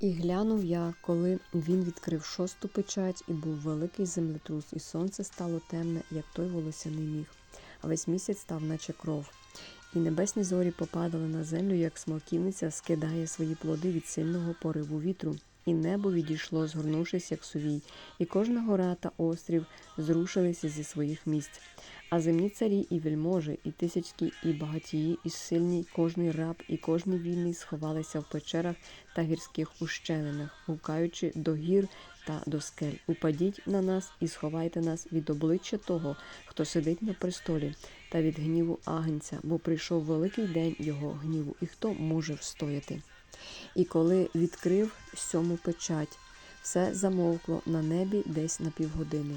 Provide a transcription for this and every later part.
І глянув я, коли він відкрив шосту печать, і був великий землетрус, і сонце стало темне, як той волосяний міг, а весь місяць став, наче кров. І небесні зорі попадали на землю, як смоківниця скидає свої плоди від сильного пориву вітру. І небо відійшло, згорнувшись, як сувій, і кожна гора та острів зрушилися зі своїх місць. А земні царі і вельможі, і тисячки, і багатії, і сильні, кожний раб, і кожний вільний сховалися в печерах та гірських ущелинах, гукаючи до гір та до скель. Упадіть на нас і сховайте нас від обличчя того, хто сидить на престолі, та від гніву агнця, бо прийшов великий день його гніву, і хто може встояти. І коли відкрив сьому печать, все замовкло на небі десь на півгодини.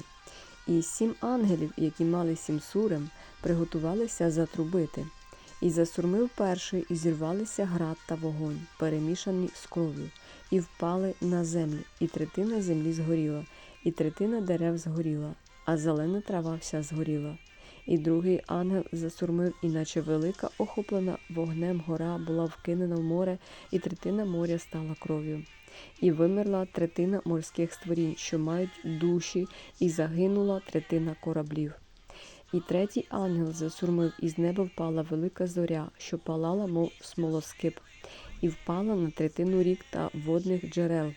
І сім ангелів, які мали сім сурем, приготувалися затрубити. І засурмив перший, і зірвалися град та вогонь, перемішані з кров'ю, і впали на землю, і третина землі згоріла, і третина дерев згоріла, а зелена трава вся згоріла. І другий ангел засурмив, і наче велика, охоплена вогнем гора була вкинена в море, і третина моря стала кров'ю. І вимерла третина морських створінь, що мають душі, і загинула третина кораблів. І третій ангел засурмив, і з неба впала велика зоря, що палала, мов смолоскип, і впала на третину рік та водних джерел,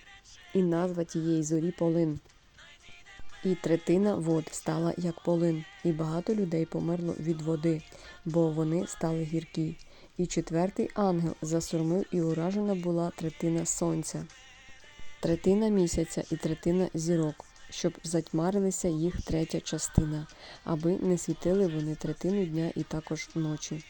і назва тієї зорі полин. І третина вод стала як полин, і багато людей померло від води, бо вони стали гіркі. І четвертий ангел засурмив, і уражена була третина сонця, третина місяця і третина зірок, щоб затьмарилися їх третя частина, аби не світили вони третину дня і також ночі.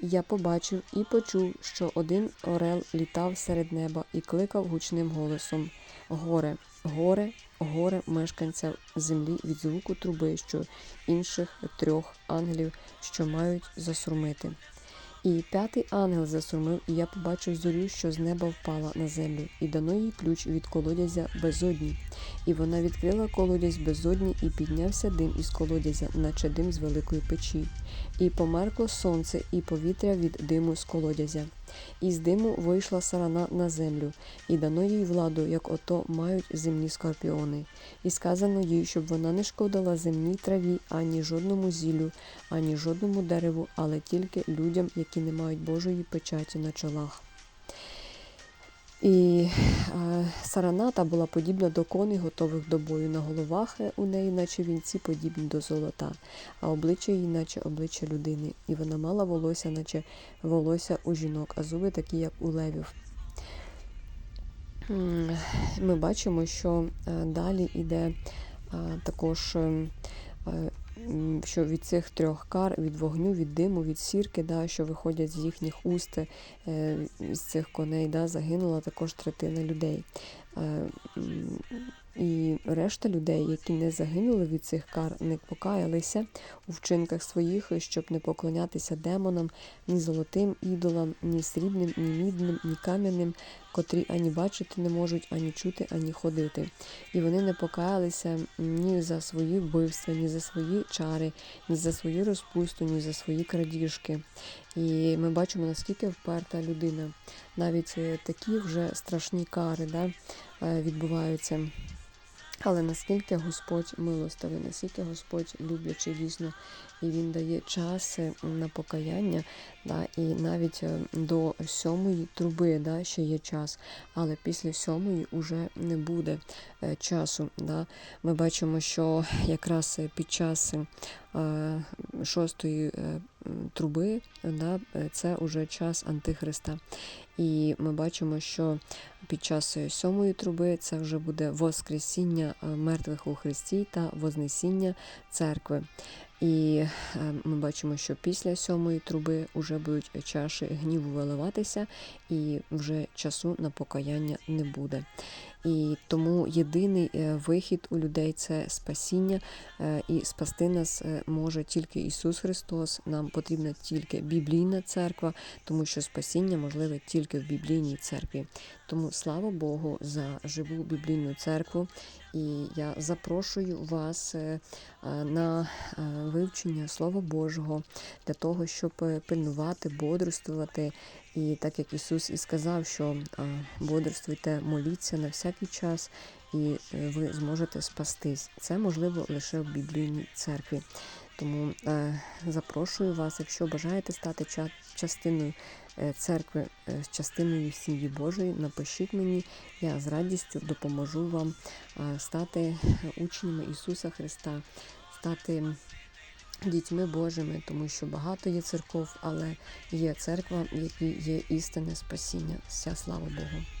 І я побачив і почув, що один орел літав серед неба і кликав гучним голосом Горе, горе, горе мешканця землі від звуку труби, що інших трьох ангелів, що мають засурмити. І п'ятий ангел засурмив, і я побачив зорю, що з неба впала на землю, і дано їй ключ від колодязя безодні. І вона відкрила колодязь безодні, і піднявся дим із колодязя, наче дим з великої печі. І померкло сонце, і повітря від диму з колодязя. І з диму вийшла сарана на землю, і дано їй владу, як ото мають земні скорпіони. І сказано їй, щоб вона не шкодила земній траві, ані жодному зіллю, ані жодному дереву, але тільки людям, які не мають Божої печаті на чолах. І е, сараната була подібна до коней, готових до бою на головах е, у неї, наче вінці, подібні до золота, а обличчя її, наче обличчя людини. І вона мала волосся, наче волосся у жінок, а зуби такі, як у левів. Ми бачимо, що е, далі йде також. Що від цих трьох кар, від вогню, від диму, від сірки, да, що виходять з їхніх уст, з цих коней, да, загинула також третина людей. І решта людей, які не загинули від цих кар, не покаялися у вчинках своїх, щоб не поклонятися демонам, ні золотим ідолам, ні срібним, ні мідним, ні кам'яним, котрі ані бачити не можуть, ані чути, ані ходити. І вони не покаялися ні за свої вбивства, ні за свої чари, ні за свою розпусту, ні за свої крадіжки. І ми бачимо, наскільки вперта людина. Навіть е, такі вже страшні кари да, е, відбуваються. Але наскільки Господь милостивий, наскільки Господь люблячий дійсно, і Він дає час е, на покаяння, да, і навіть е, до сьомої труби да, ще є час, але після сьомої вже не буде е, часу. Да. Ми бачимо, що якраз під час шостої труби да, це вже час Антихриста. І ми бачимо, що під час сьомої труби це вже буде Воскресіння мертвих у Христі та Вознесіння церкви. І ми бачимо, що після сьомої труби вже будуть чаші гніву виливатися, і вже часу на покаяння не буде. І тому єдиний е, вихід у людей це спасіння, е, і спасти нас е, може тільки Ісус Христос. Нам потрібна тільки біблійна церква, тому що спасіння можливе тільки в біблійній церкві. Тому слава Богу за живу біблійну церкву. І я запрошую вас на вивчення Слова Божого для того, щоб пильнувати, бодрствувати І так як Ісус і сказав, що е, бодрствуйте, моліться на всякий час, і е, ви зможете спастись. Це можливо лише в біблійній церкві. Тому е, запрошую вас, якщо бажаєте стати ча- частиною е, церкви, е, частиною сім'ї Божої, напишіть мені, я з радістю допоможу вам стати учнями Ісуса Христа, стати дітьми Божими, тому що багато є церков, але є церква, в якій є істинне спасіння. Вся слава Богу.